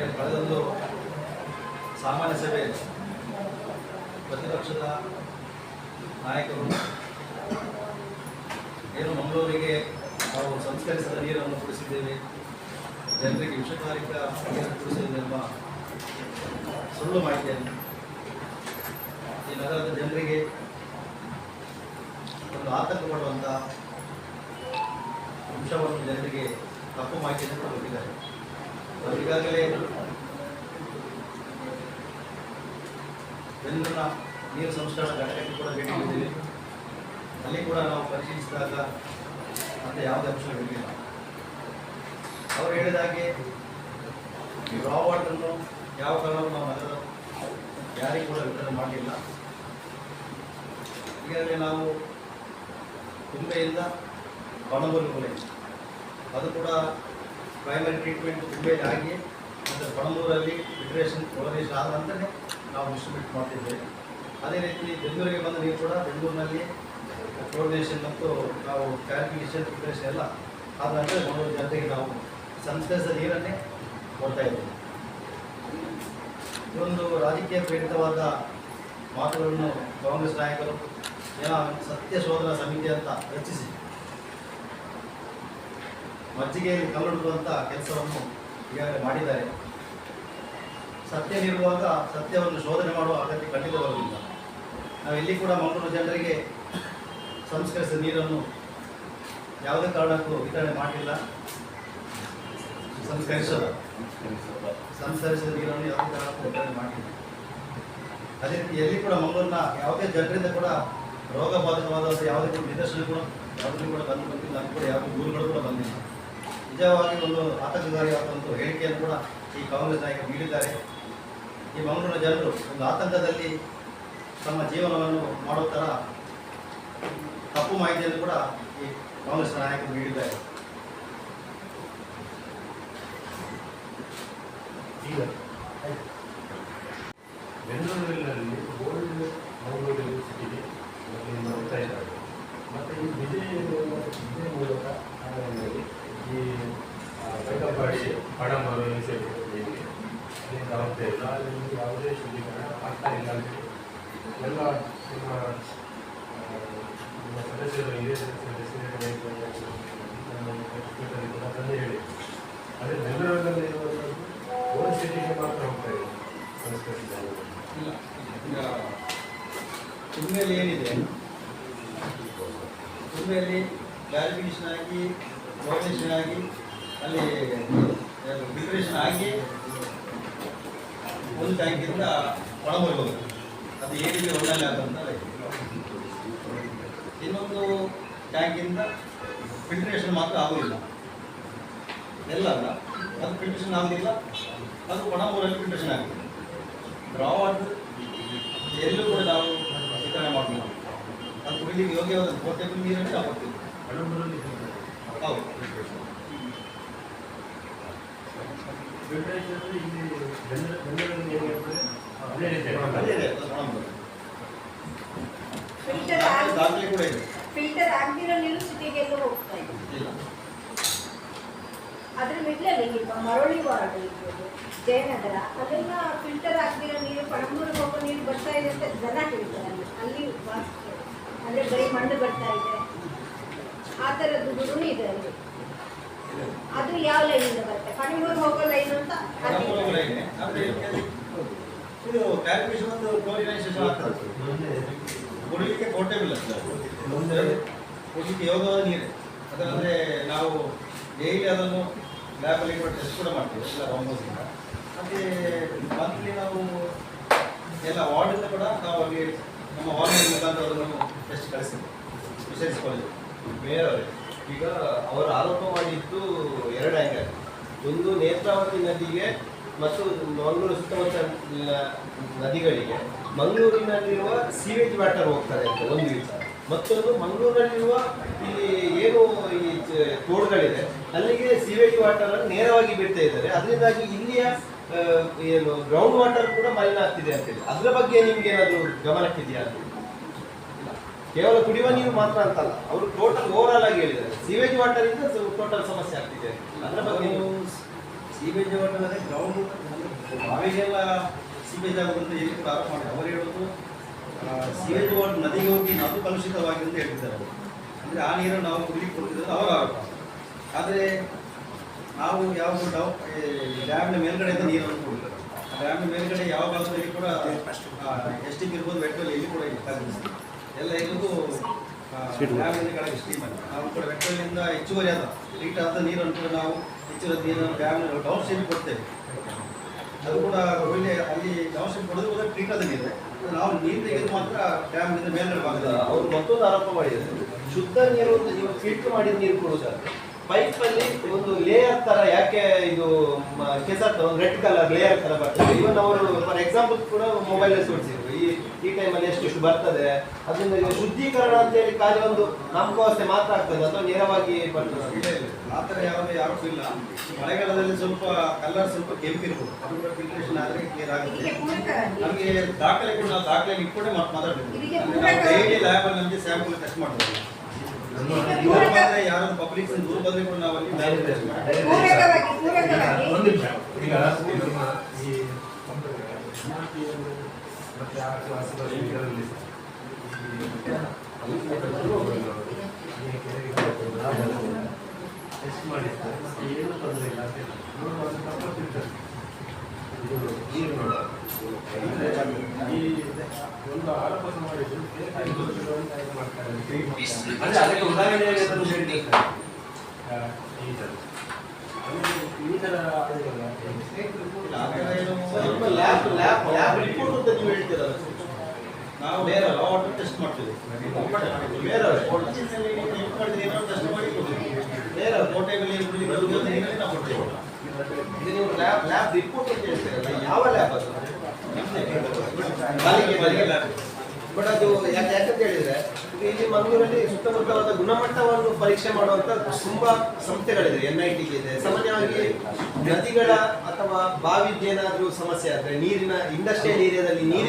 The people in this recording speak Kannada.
ಏನು ಕಳೆದೊಂದು ಸಾಮಾನ್ಯ ಸಭೆ ಪ್ರತಿಪಕ್ಷದ ನಾಯಕರು ಏನು ಮಂಗಳೂರಿಗೆ ನಾವು ಸಂಸ್ಕರಿಸಿದ ನೀರನ್ನು ಕುಡಿಸಿದ್ದೇವೆ. ಜನರಿಗೆ ವಿಷಕಾರಿಕ ನೀರನ್ನು ಕುಡಿಸಿದ್ದೆಂಬ ಸುಳ್ಳು ಮಾಹಿತಿಯನ್ನು ಈ ನಗರದ ಜನರಿಗೆ ಒಂದು ಆತಂಕ ಪಡುವಂಥ ಅಂಶವನ್ನು ಜನರಿಗೆ ತಪ್ಪು ಮಾಹಿತಿಯನ್ನು ಕೊಟ್ಟಿದ್ದಾರೆ. ಈಗಾಗಲೇ ಬೆಂಗಳೂರಿನ ನೀರು ಸಂಸ್ಕರಣಾ ಘಟಕಕ್ಕೆ ಕೂಡ ಭೇಟಿ ನೀಡಿದ್ದೇವೆ. ಅಲ್ಲಿ ಕೂಡ ನಾವು ಪರಿಶೀಲಿಸಿದಾಗ ಮತ್ತೆ ಯಾವುದೇ ಅಂಶಗಳಿರಲಿಲ್ಲ ಅವರು ಹೇಳಿದ ಹಾಗೆ ಈ ರಾ ವಾಟರ್ನು ಯಾವ ಕಾರಣಕ್ಕೂ ನಾವು ನಗರದ ಯಾರಿಗೂ ಕೂಡ ವಿತರಣೆ ಮಾಡಲಿಲ್ಲ. ಈಗಾಗಲೇ ನಾವು ತುಂಬೆಯಿಂದ ಬಣಬೂರುಗಳೇ ಅದು ಕೂಡ ಪ್ರೈಮರಿ ಟ್ರೀಟ್ಮೆಂಟ್ ತುಂಬೆಯಲ್ಲಿ ಆಗಿ ಮತ್ತು ಬಣಬೂರಲ್ಲಿ ಫಿಲ್ಟ್ರೇಷನ್ ಕ್ಲೋರೇಷನ್ ಆದ ನಂತರನೇ ನಾವು ಡಿಸ್ಟ್ರಿಬ್ಯೂಟ್ ಮಾಡ್ತಿದ್ದೇವೆ. ಅದೇ ರೀತಿ ಬೆಂಗಳೂರಿಗೆ ಬಂದ ನೀವು ಕೂಡ ಬೆಂಗಳೂರಿನಲ್ಲಿ ಕೋರ್ಡಿನೇಷನ್ ಮತ್ತು ನಾವು ಕ್ಯಾಲ್ಕುಲೇಷನ್ ಪ್ರಿಪ್ರೇಷನ್ ಎಲ್ಲ ಆದ ನಂತರ ಜನತೆಗೆ ನಾವು ಸಂಸ್ಕರಿಸಿದ ನೀರನ್ನೇ ಕೊಡ್ತಾ ಇದ್ದೇವೆ. ಇದೊಂದು ರಾಜಕೀಯ ಪ್ರೇರಿತವಾದ ಮಾತುಗಳನ್ನು ಕಾಂಗ್ರೆಸ್ ನಾಯಕರು, ಏನೋ ಸತ್ಯ ಶೋಧನಾ ಸಮಿತಿ ಅಂತ ರಚಿಸಿ. ಮಜ್ಜಿಗೆಯಲ್ಲಿ ಕಲ್ಲುಡುವಂಥ ಕೆಲಸವನ್ನು ಈಗಾಗಲೇ ಮಾಡಿದ್ದಾರೆ. ಸತ್ಯವಿರುವಾಗ ಸತ್ಯವನ್ನು ಶೋಧನೆ ಮಾಡುವ ಅಗತ್ಯ ಖಂಡಿತ ಬರುವುದಿಲ್ಲ. ನಾವು ಇಲ್ಲಿ ಕೂಡ ಮಂಗಳೂರು ಜನರಿಗೆ ಸಂಸ್ಕರಿಸಿದ ನೀರನ್ನು ಯಾವುದೇ ಕಾರಣಕ್ಕೂ ವಿತರಣೆ ಮಾಡಿಲ್ಲ. ಸಂಸ್ಕರಿಸದ ಸಂಸ್ಕರಿಸಿದ ನೀರನ್ನು ಯಾವುದೇ ಕಾರಣಕ್ಕೂ ವಿತರಣೆ ಮಾಡಿಲ್ಲ. ಅದೇ ರೀತಿ ಎಲ್ಲಿ ಕೂಡ ಮಂಗಳೂರಿನ ಯಾವುದೇ ಜನರಿಂದ ಕೂಡ ರೋಗ ಬಾಧಿತವಾದ ಯಾವುದೇ ನಿದರ್ಶನ ಕೂಡ ಯಾವುದೂ ಕೂಡ ಬಂದು ಬಂದಿಲ್ಲ ಕೂಡ ಯಾವುದೇ ದೂರುಗಳು ಕೂಡ ಬಂದಿಲ್ಲ. ನಿಜವಾಗಿ ಒಂದು ಆತಂಕಕಾರಿಯಾದ ಒಂದು ಹೇಳಿಕೆಯನ್ನು ಕೂಡ ಈ ಕಾಂಗ್ರೆಸ್ ನಾಯಕರು ನೀಡಿದ್ದಾರೆ. ಈ ಮಂಗಳೂರಿನ ಜನರು ಒಂದು ಆತಂಕದಲ್ಲಿ ತಮ್ಮ ಜೀವನವನ್ನು ಮಾಡೋ ಥರ ತಪ್ಪು ಮಾಹಿತಿಯನ್ನು ಕೂಡ ಈ ಕಾಂಗ್ರೆಸ್ ನಾಯಕರು ನೀಡಿದ್ದಾರೆ. ಈಗ ಬೆಂಗಳೂರಿನಲ್ಲಿ ಗೋಲ್ಡ್ ಮಂಗಳೂರು ಸಿಕ್ಕಿದೆ ಮತ್ತು ಈ ವಿಜಯ ಮೂಲಕ ಆನ್ಲೈನ್ನಲ್ಲಿ ಈ ಬೆಳಗಾವಿ ಪಡಂಬರು ಇನಿಷಿಯೇಟಿವ್ ಅಲ್ಲಿಂದ ಹೋಗ್ತಾ ಇಲ್ಲ ಅಲ್ಲಿ ಯಾವುದೇ ಶುದ್ಧೀಕರಣ ಎಲ್ಲ ನಿಮ್ಮ ಸದಸ್ಯರು ಹಿರಿಯ ಸದಸ್ಯರು ಕೂಡ ಹೇಳಿ ಅದೇ ಬೆಂಗಳೂರಿನಲ್ಲಿ ಇರುವಂಥದ್ದು ಮಾತ್ರ ಹೋಗ್ತಾ ಇದೆ ಇಲ್ಲ ಈಗ ತುಂಬೆಯಲ್ಲಿ ಏನಿದೆ? ತುಂಬೆಯಲ್ಲಿ ಕ್ಲಾರಿಫಿಕೇಶನ್ ಆಗಿ ಕೋಆರ್ಡಿನೇಷನ್ ಆಗಿ ಅಲ್ಲಿ ಡಿಕ್ರೇಷನ್ ಆಗಿ ಒಂದು ಟ್ಯಾಂಕಿಂದ ಹೋಗುತ್ತೆ ಅದು ಏನಿದೆ ಒಳ್ಳೆ ಆದಂತ ಇನ್ನೊಂದು ಟ್ಯಾಂಕಿಂದ ಫಿಲ್ಟ್ರೇಷನ್ ಮಾತ್ರ ಆಗೋದಿಲ್ಲ. ಎಲ್ಲ ಅಲ್ಲ, ಅದು ಫಿಲ್ಟ್ರೇಷನ್ ಆಗೋದಿಲ್ಲ, ಅದು ಒಣಮೂರಲ್ಲಿ ಫಿಲ್ಟ್ರೇಷನ್ ಆಗಿದೆ ಡ್ರಾ ವಾಟರ್ ಎಲ್ಲೂ ಕೂಡ ನಾವು ವಿತರಣೆ ಮಾಡಬೇಕು ಅದು ಕುಡಿಲಿಕ್ಕೆ ಯೋಗ್ಯವಾದ ನೀರನ್ನು ನಾವು ಕೊಡ್ತೀವಿ. ಫಿಲ್ಟರ್ ಆಗ್ದಿರೋ ನೀರು ಸಿಟಿಗೆಲ್ಲ ಹೋಗ್ತಾ ಇದೆ. ಅದ್ರ ಮಿಡ್ಲಲ್ಲಿ ಈಗ ಮರಳಿ ವಾರ್ಡ್ ಇರ್ಬೋದು, ಜಯನಗರ ಅದೆಲ್ಲ ಫಿಲ್ಟರ್ ಆಗ್ತಿರೋ ನೀರು ಪಣಂಬೂರಿಗೆ ಹೋಗೋ ನೀರು ಬರ್ತಾ ಇದೆ ಅಂತ ಜನ ಹೇಳ್ತಾರೆ ಅಲ್ಲಿ. ಅಲ್ಲಿ ವಾಸಿಸ್ತಾರೆ ಅಂದರೆ ಬರೀ ಮಣ್ಣು ಬರ್ತಾ ಇದೆ. ಆ ಥರದ್ದು ಗುರುನು ಇದೆ ಅಲ್ಲಿ. ಅದು ಯಾವ ಲೈನಿಂದ ಬರುತ್ತೆ? ಕಣ್ಣೂರು ಹೋಗೋ ಲೈನ್ ಅಂತ ಇದೆ ಕ್ಯಾಲ್ಕುಲೇಷನ್ ಒಂದು ಕ್ಲೋರಿನೈಸೇಷನ್ ಆಗ್ತದೆ. ಕುಡಿಲಿಕ್ಕೆ ಪೋರ್ಟೇಬಲ್ ಅಂತ ಮುಂದೆ ಕುಡಿಲಿಕ್ಕೆ ಯೋಗವಾದ ನೀರು. ಅದಂದರೆ ನಾವು ಡೈಲಿ ಅದನ್ನು ಲ್ಯಾಬಲ್ಲಿ ಕೂಡ ಟೆಸ್ಟ್ ಕೂಡ ಮಾಡ್ತೀವಿ ಎಲ್ಲ ರಾಂಬೋಸಿಂದ ಮತ್ತು ಮಂತ್ಲಿ ನಾವು ಎಲ್ಲ ವಾರ್ಡಿಂದ ಕೂಡ ನಾವು ಅಲ್ಲಿ ನಮ್ಮ ವಾರ್ಡ್ ಮುಖಾಂತರ ಅದನ್ನು ಟೆಸ್ಟ್ ಕಳಿಸ್ತೀವಿ. ವಿಶೇಷ ಕಾಲೇಜ್ ಮೇಯರ್, ಈಗ ಅವರು ಆರೋಪ ಮಾಡಿದ್ದು ಎರಡು ಆ್ಯಂಗಲ್ ಒಂದು ನೇತ್ರಾವತಿ ನದಿಗೆ ಮತ್ತು ಮಂಗಳೂರು ಸುತ್ತಮುತ್ತ ನದಿಗಳಿಗೆ. ಮಂಗಳೂರಿನಲ್ಲಿರುವ ಸೀವೇಜ್ ವಾಟರ್ ಹೋಗ್ತಾರೆ ಅಂತ ಒಂದು ವಿಚಾರ. ಮತ್ತೊಂದು ಮಂಗಳೂರಿನಲ್ಲಿರುವ ಇಲ್ಲಿ ಏನು ಈ ತೋಡುಗಳಿದೆ, ಅಲ್ಲಿಗೆ ಸೀವೇಜ್ ವಾಟರ್ ನೇರವಾಗಿ ಬಿಡ್ತಾ ಇದ್ದಾರೆ. ಅದರಿಂದಾಗಿ ಇಲ್ಲಿಯ ಏನು ಗ್ರೌಂಡ್ ವಾಟರ್ ಕೂಡ ಮಲಿನ ಆಗ್ತಿದೆ ಅಂತೇಳಿ ಅದರ ಬಗ್ಗೆ ನಿಮ್ಗೆ ಏನಾದರೂ ಗಮನಕ್ಕಿದೆಯಾ ಅಂತ? ಕೇವಲ ಕುಡಿಯುವ ನೀರು ಮಾತ್ರ ಅಂತಲ್ಲ. ಅವರು ಟೋಟಲ್ ಓವರ್ ಆಗಿ ಹೇಳಿದ್ದಾರೆ. ಸೀವೇಜ್ ವಾಟರ್ ಇಂದ ಟೋಟಲ್ ಸಮಸ್ಯೆ ಆಗ್ತಿದೆ. ಅದರ ಬಗ್ಗೆ ನೀವು ನೀವು ಸೀವೇಜ್ ವಾಟರ್ ಗ್ರೌಂಡ್ ಬಾವಿಗೆಲ್ಲ ಸೀವೇಜ್ ಆಗುವಂತ ಕೂಡ ಆರೋಪ ಮಾಡಿ. ಅವರು ಹೇಳೋದು ಸೀವೇಜ್ ವಾಟರ್ ನದಿಗೆ ಹೋಗಿ ಅದು ಕಲುಷಿತವಾಗಿದೆ ಅಂತ ಹೇಳ್ತಿದ್ದಾರೆ ಅವರು. ಅಂದರೆ ಆ ನೀರನ್ನು ನಾವು ಕುಡಿಲಿಕ್ಕೆ ಕೊಡ್ತಿರೋದು ಅವರ ಆರೋಪ. ಆದರೆ ನಾವು ಯಾವ ಡೌ ಡ್ಯಾಮ್ನ ಮೇಲ್ಗಡೆಯಿಂದ ನೀರನ್ನು ಕೊಡ್ತಾರೆ ಡ್ಯಾಮ್ನ ಮೇಲ್ಗಡೆ ಯಾವ ಭಾಗದಲ್ಲಿ ಕೂಡ ಎಷ್ಟಿಗೆ ಇರ್ಬೋದು ವೆಟ್ಟಲ್ಲಿ ಎಲ್ಲಿ ಕೂಡ ಇಲ್ಲ. ಕರೆನ್ಸಿ. ಎಲ್ಲ ಇರೋದು ಡ್ಯಾಮಿಂದ ಕೆಳಗೆ ಸ್ಟೀಮ್ ಅಲ್ಲಿ. ನಾವು ಕೂಡ ವೆಟ್ಟಲ್ಲಿಂದ ಹೆಚ್ಚುವರಿ ಆದ ಲೀಟ್ ಆದ ನೀರು ಕೂಡ ನಾವು ಹೆಚ್ಚುವರಿ ನೀರನ್ನು ಡ್ಯಾಮ್ ಡೌನ್ ಸ್ಟ್ರೀಮ್ ಕೊಡ್ತೇವೆ. ಅದು ಕೂಡ ಒಳ್ಳೆ ಅಲ್ಲಿ ಡೌನ್ ಸ್ಟ್ರೀಮ್ ಕೊಡೋದು ಕೂಡ ಟ್ರೀಟ್ ಆದ ನೀರು. ನಾವು ನೀರು ತೆಗೆದು ಮಾತ್ರ ಡ್ಯಾಮ್ನಿಂದ ಮೇಲ್ಗಡೆ ಭಾಗದ ಅವ್ರು ಮತ್ತೊಂದು ಆರೋಪ ಮಾಡಿದ್ದಾರೆ. ಶುದ್ಧ ನೀರು ಅಂತ ನೀವು ಫಿಲ್ಟರ್ ಮಾಡಿದ ನೀರು ಕೊಡುವುದಾದ್ರೆ ಪೈಪ್ ಅಲ್ಲಿ ಒಂದು ಲೇಯರ್ ತರ ಯಾಕೆ ಇದು ಕೆಸರ್ ಒಂದು ರೆಡ್ ಕಲರ್ ಲೇಯರ್ ತರ ಬರ್ತದೆ. ಇವನ್ ಅವರು ಫಾರ್ ಎಕ್ಸಾಂಪಲ್ ಕೂಡ ಮೊಬೈಲ್ ತೋರಿಸಿದ್ರು ಈ ಟೈಮಲ್ಲಿ ಎಷ್ಟು ಎಷ್ಟು ಬರ್ತದೆ ಅದರಿಂದ ಶುದ್ಧೀಕರಣ ಅಂತ ಹೇಳಿ ಖಾಲಿ ಒಂದು ನಾಮಕಾವಸ್ಥೆ ಮಾತ್ರ ಆಗ್ತದೆ ಅಥವಾ ನೇರವಾಗಿ ಬರ್ತದೆ ಆ ಥರ ಯಾವುದೇ ಯಾರಿಗೂ ಇಲ್ಲ ಮಳೆಗಾಲದಲ್ಲಿ ಸ್ವಲ್ಪ ಕಲರ್ ಸ್ವಲ್ಪ ಕೆಂಪಿರ್ಬೋದು ಅದು ಕೂಡ ಫಿಲ್ಟ್ರೇಷನ್ ಆದರೆ ಕ್ಲಿಯರ್ ಆಗುತ್ತೆ ನಮಗೆ ದಾಖಲೆ ಕೂಡ ನಾವು ದಾಖಲೆ ಇಟ್ಕೊಂಡೆ ಮಾತು ಮಾತಾಡಬೇಕು ಡೈಲಿ ಲ್ಯಾಬಲ್ಲಿ ನಮಗೆ ಸ್ಯಾಂಪಲ್ ಟೆಸ್ಟ್ ಮಾಡ್ಬೋದು ದೂರ ಪಬ್ಲಿಕ್ ದೂರ ಬಂದರೆ ಕೂಡ ನಾವು ಅಲ್ಲಿ ಲ್ಯಾಬ್ ಟೆಸ್ಟ್ ಮಾಡ್ತೀವಿ ಈಗ ಟೆಸ್ಟ್ ಮಾಡಿದ್ರೆ ಏನು ತೊಂದರೆ ಇಲ್ಲ ಅಂತ ಹೇಳಿ. ನೋಡುವ ಒಂದು ತಪ್ಪ ತಿಳ್ತಾರೆ. ಇದು ನೀರು ನೋಡ ಈ ಒಂದು ವರ್ಷಗಳ ಇದು ಮಾಡ್ತಾರೆ ಅಂದ್ರೆ ಅದಕ್ಕೆ ಉದಾಹರಣೆ ಹೇಳಿರ್ತಾರೆ ಆ, ಈ ಥರ ಅಂದ್ರೆ ಈ ಥರ ಆಗುದಿಲ್ಲ. ಇಲ್ಲ, ಆ ಥರ ಏನು ಸ್ವಲ್ಪ ಲ್ಯಾಬ್ ಲ್ಯಾಬ್ ಲ್ಯಾಬ್ ರಿಪೋರ್ಟ್ ಅಂತ ನೀವು ಹೇಳ್ತೀರಲ್ಲ ನಾವು ಬೇರೆ ಬೇರೆ ವಾಟರ್ ಟೆಸ್ಟ್ ಮಾಡ್ತೀವಿ ಬೇರೆ ಕೊಚ್ಚಿನಲ್ಲಿ ಯೂಸ್ ಮಾಡಿದ ನೀರನ್ನು ಟೆಸ್ಟ್ ಮಾಡಿ ಕೊಡ್ತೀವಿ ಬೇರೆ ಕೋಟೆಯಲ್ಲಿ ನೀರು ಕುಡಿಲಿಕ್ಕೆ ಬರುವುದು ನೀರಲ್ಲಿ ನಾವು ಕೊಡ್ತೇವೆ ಇದು ನೀವು ಲ್ಯಾಬ್ ರಿಪೋರ್ಟ್ ಅಂತ ಹೇಳ್ತೀರಲ್ಲ ಯಾವ ಲ್ಯಾಬ್ ಅದು? ಮಲ್ಲಿಗೆ ಮಲ್ಲಿಗೆ ಲ್ಯಾಬ್ ಬಟ್ ಅದು ಯಾಕೆ ಯಾಕಂತ ಹೇಳಿದ್ರೆ ಇಲ್ಲಿ ಮಂಗಳೂರಲ್ಲಿ ಸುತ್ತಮುತ್ತವಾದ ಗುಣಮಟ್ಟವನ್ನು ಪರೀಕ್ಷೆ ಮಾಡುವಂತ ತುಂಬಾ ಸಂಸ್ಥೆಗಳಿದೆ ಎನ್ ಐ ಇದೆ. ಸಾಮಾನ್ಯವಾಗಿ ನದಿಗಳ ಅಥವಾ ಬಾವಿದ್ದೇನಾದ್ರೂ ಸಮಸ್ಯೆ ಆದ್ರೆ ನೀರಿನ ಇಂಡಸ್ಟ್ರಿಯಲ್ ಏರಿಯಾದಲ್ಲಿ ನೀರಿನ